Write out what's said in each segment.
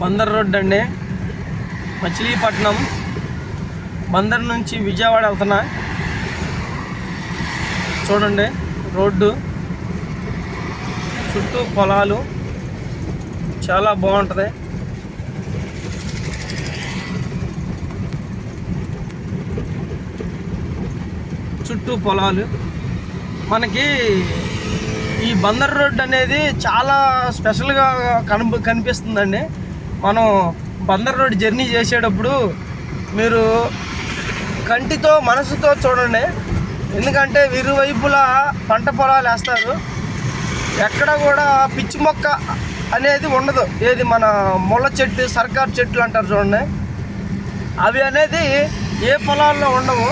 Bandar road అండి. మచిలీపట్నం బందర్ నుంచి విజయవాడ వెళ్తున్నా. చూడండి రోడ్డు. చుట్టూ పొలాలు. చాలా బాగుంటుంది. చుట్టూ పొలాలు. మనకి ఈ బందర్ రోడ్ అనేది చాలా స్పెషల్గా కనిపి కనిపిస్తుందండి. మనం బందర్ రోడ్ జర్నీ చేసేటప్పుడు మీరు కంటితో మనసుతో చూడండి. ఎందుకంటే ఇరువైపులా పంట పొలాలు వేస్తారు. ఎక్కడ కూడా పిచ్చి మొక్క అనేది ఉండదు. ఏది మన ముళ్ళ చెట్టు సర్కార్ చెట్లు అంటారు చూడండి. అవి అనేది ఏ పొలాల్లో ఉండవు.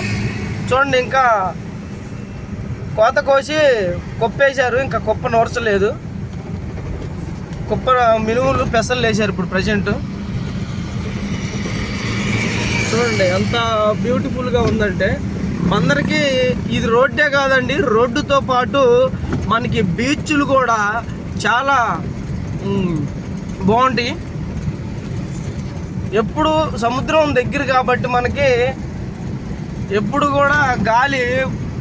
చూడండి ఇంకా కోత కోసి కుప్పేశారు. ఇంకా కుప్ప నూర్చలేదు. కుప్ప మినుములు పెసలు వేసారు ఇప్పుడు ప్రజెంట్ చూడండి ఎంత బ్యూటిఫుల్గా ఉందంటే అందరికీ ఇది రోడ్డే కాదండి రోడ్డుతో పాటు మనకి బీచ్లు కూడా చాలా బాగుంటాయి. ఎప్పుడు సముద్రం దగ్గర కాబట్టి మనకి ఎప్పుడు కూడా గాలి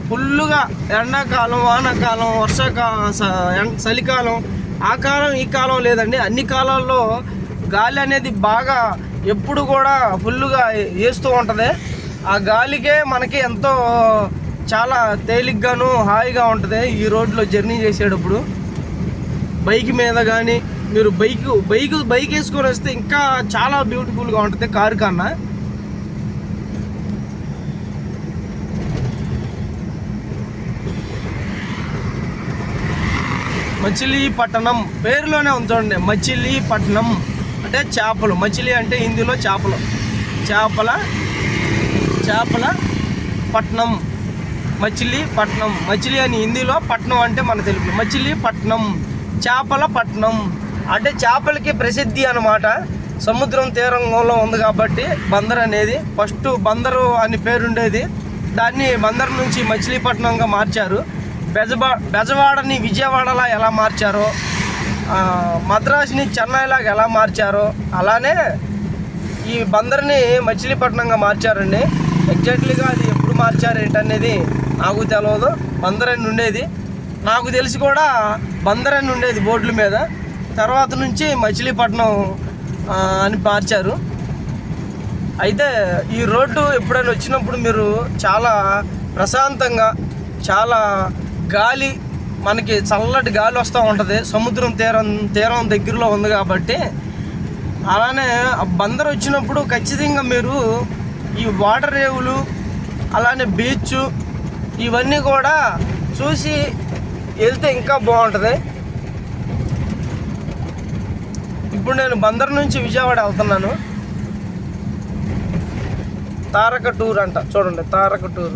ఫుల్లుగా ఎండాకాలం వానాకాలం వర్షాకాలం స- ఎం- చలికాలం ఆ కాలం ఈ కాలం లేదండి. అన్ని కాలాల్లో గాలి అనేది బాగా ఎప్పుడు కూడా ఫుల్లుగా వేస్తూ ఉంటుంది. ఆ గాలికే మనకి ఎంతో చాలా తేలిగ్గాను హాయిగా ఉంటుంది ఈ రోడ్లో జర్నీ చేసేటప్పుడు. బైక్ మీద కానీ మీరు బైక్ బైక్ బైక్ వేసుకొని వస్తే ఇంకా చాలా బ్యూటిఫుల్గా ఉంటుంది కారు కన్నా. మచిలీపట్నం పేరులోనే ఉంచండి మచిలీపట్నం అంటే చేపలు. మచిలి అంటే హిందీలో చేపలు. చేపల చేపల పట్నం. మచిలీపట్నం మచిలీ అని హిందీలో పట్నం అంటే మన తెలుగు మచిలీపట్నం చేపల పట్నం. అంటే చేపలకి ప్రసిద్ధి అన్నమాట. సముద్రం తీరంలో ఉంది కాబట్టి బందర్ అనేది ఫస్ట్ బందరు అని పేరుండేది. దాన్ని బందర్ నుంచి మచిలీపట్నంగా మార్చారు. బెజబా బెజవాడని విజయవాడలా ఎలా మార్చారో మద్రాసుని చెన్నైలాగా ఎలా మార్చారో అలానే ఈ బందర్ని మచిలీపట్నంగా మార్చారండి. ఎగ్జాక్ట్లీగా అది ఎప్పుడు మార్చారు ఏంటనేది నాకు తెలియదు బందర్ అని ఉండేది. నాకు తెలిసి కూడా బందర్ అని ఉండేది బోర్డుల మీద. తర్వాత నుంచి మచిలీపట్నం అని మార్చారు. అయితే ఈ రోడ్డు ఎప్పుడైనా వచ్చినప్పుడు మీరు చాలా ప్రశాంతంగా చాలా గాలి మనకి చల్లటి గాలి వస్తూ ఉంటుంది. సముద్రం తీరం తీరం దగ్గరలో ఉంది కాబట్టి అలానే ఆ బందర్ వచ్చినప్పుడు ఖచ్చితంగా మీరు ఈ వాటర్ రేవులు అలానే బీచ్ ఇవన్నీ కూడా చూసి వెళ్తే ఇంకా బాగుంటుంది. ఇప్పుడు నేను బందర్ నుంచి విజయవాడ వెళ్తున్నాను. తారక టూర్ అంట. చూడండి తారక టూర్.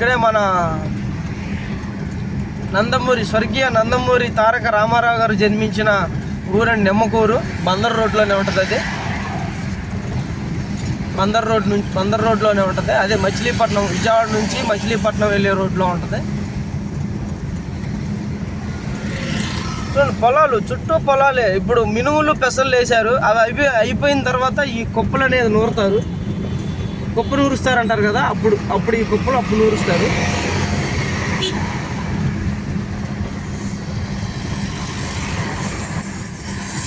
ఇక్కడే మన నందమూరి స్వర్గీయ నందమూరి తారక రామారావు గారు జన్మించిన ఊరండి నిమ్మకూరు బందర్ రోడ్లోనే ఉంటుంది అది. బందర్ రోడ్ నుంచి బందర్ రోడ్లోనే ఉంటుంది. అదే మచిలీపట్నం విజయవాడ నుంచి మచిలీపట్నం వెళ్ళే రోడ్లో ఉంటుంది. చూడండి పొలాలు చుట్టూ పొలాలే. ఇప్పుడు మినుములు పెసలు వేశారు. అవి అయిపోయి అయిపోయిన తర్వాత ఈ కుప్పలు అనేది నూరుతారు. కుప్ప నూరుస్తారు అంటారు కదా అప్పుడు అప్పుడు ఈ కుప్పలు అప్పుడు నూరుస్తారు.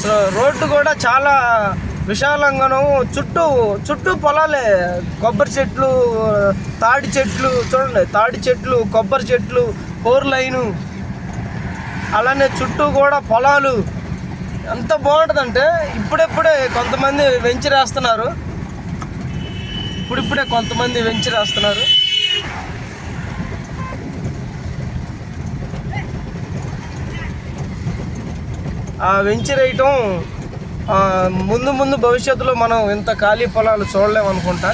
సో రోడ్డు కూడా చాలా విశాలంగాను చుట్టూ చుట్టూ పొలాలే. కొబ్బరి చెట్లు తాడి చెట్లు చూడండి తాడి చెట్లు కొబ్బరి చెట్లు ఫోర్ లైను. అలానే చుట్టూ కూడా పొలాలు. ఎంత బాగుంటుందంటే ఇప్పుడెప్పుడే కొంతమంది వెంచి రాస్తున్నారు ఇప్పుడిప్పుడే కొంతమంది వెంచర్ వేస్తున్నారు ఆ వెంచర్ వేయటం ముందు ముందు భవిష్యత్తులో మనం ఇంత ఖాళీ పొలాలు చూడలేము అనుకుంటా.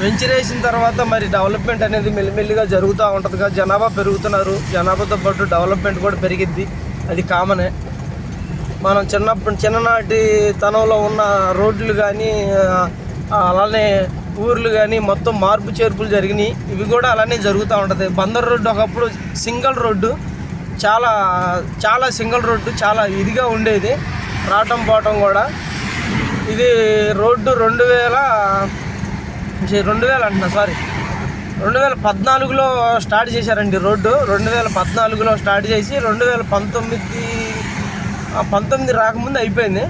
వెంచర్ వేసిన తర్వాత మరి డెవలప్మెంట్ అనేది మెల్లిమెల్లిగా జరుగుతూ ఉంటుంది కదా. జనాభా పెరుగుతున్నారు. జనాభాతో పాటు డెవలప్మెంట్ కూడా పెరిగిద్ది. అది కామనే. మనం చిన్నప్పుడు చిన్ననాటి తనంలో ఉన్న రోడ్లు కానీ అలానే ఊర్లు కానీ మొత్తం మార్పు చేర్పులు జరిగినాయి. ఇవి కూడా అలానే జరుగుతూ ఉంటుంది. బందర్ రోడ్డు ఒకప్పుడు సింగిల్ రోడ్డు. చాలా చాలా సింగిల్ రోడ్డు చాలా ఇదిగా ఉండేది. రావటం పోవటం కూడా. ఇది రోడ్డు రెండు వేల రెండు వేల అంటున్నా సారీ. రెండు వేల పద్నాలుగులో స్టార్ట్ చేశారండి రోడ్డు. రెండు వేల పద్నాలుగులో స్టార్ట్ చేసి రెండు వేల పంతొమ్మిది ఆ, పంతొమ్మిది రాకముందు అయిపోయింది.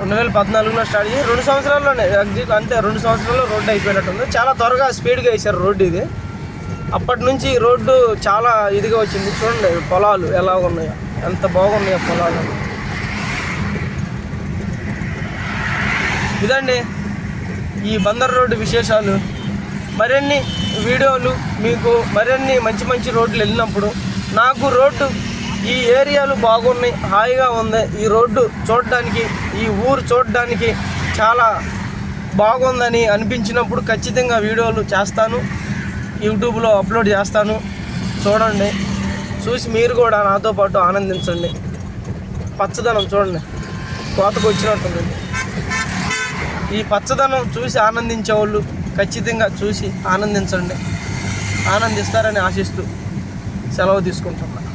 రెండు వేల పద్నాలుగులో స్టార్ట్ చేసి రెండు సంవత్సరాల్లోనే ఎగ్జిట్ అంతే రెండు సంవత్సరాల్లో రోడ్డు అయిపోయినట్టుంది. చాలా త్వరగా స్పీడ్గా వేశారు రోడ్డు ఇది. అప్పటి నుంచి రోడ్డు చాలా ఇదిగా వచ్చింది. చూడండి పొలాలు ఎలా ఉన్నాయో ఎంత బాగున్నాయో పొలాలు. ఇదండి ఈ బందర్ రోడ్డు విశేషాలు. మరిన్ని వీడియోలు మీకు మరిన్ని మంచి మంచి రోడ్లు వెళ్ళినప్పుడు నాకు రోడ్డు ఈ ఏరియాలు బాగున్నాయి హాయిగా ఉంది. ఈ రోడ్డు చూడడానికి ఈ ఊరు చూడడానికి చాలా బాగుందని అనిపించినప్పుడు ఖచ్చితంగా వీడియోలు చేస్తాను. యూట్యూబ్లో అప్లోడ్ చేస్తాను. చూడండి. చూసి మీరు కూడా నాతో పాటు ఆనందించండి. పచ్చదనం చూడండి. కోతకు వచ్చినట్టుంది. ఈ పచ్చదనం చూసి ఆనందించే వాళ్ళు ఖచ్చితంగా చూసి ఆనందించండి. ఆనందిస్తారని ఆశిస్తూ సెలవు తీసుకుంటున్నాను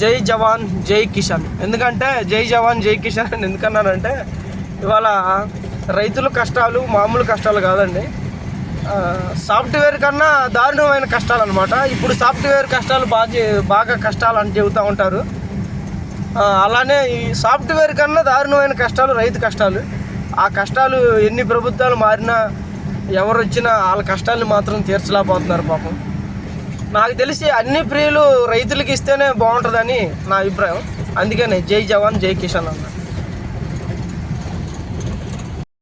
జై జవాన్ జై కిషన్. ఎందుకంటే జై జవాన్ జై కిషన్ అని ఎందుకన్నానంటే ఇవాళ రైతుల కష్టాలు మామూలు కష్టాలు కాదండి. సాఫ్ట్వేర్ కన్నా దారుణమైన కష్టాలు అనమాట ఇప్పుడు సాఫ్ట్వేర్ కష్టాలు బాగా బాగా కష్టాలు అని చెబుతూ ఉంటారు. అలానే ఈ సాఫ్ట్వేర్ కన్నా దారుణమైన కష్టాలు రైతు కష్టాలు. ఆ కష్టాలు ఎన్ని ప్రభుత్వాలు మారినా ఎవరు వచ్చినా వాళ్ళ కష్టాలను మాత్రం తీర్చలేకపోతున్నారు పాపం. నాకు తెలిసి అన్ని ప్రియులు రైతులకి ఇస్తేనే బాగుంటుందని నా అభిప్రాయం. అందుకనే జై జవాన్ జై కిషన్ అన్న.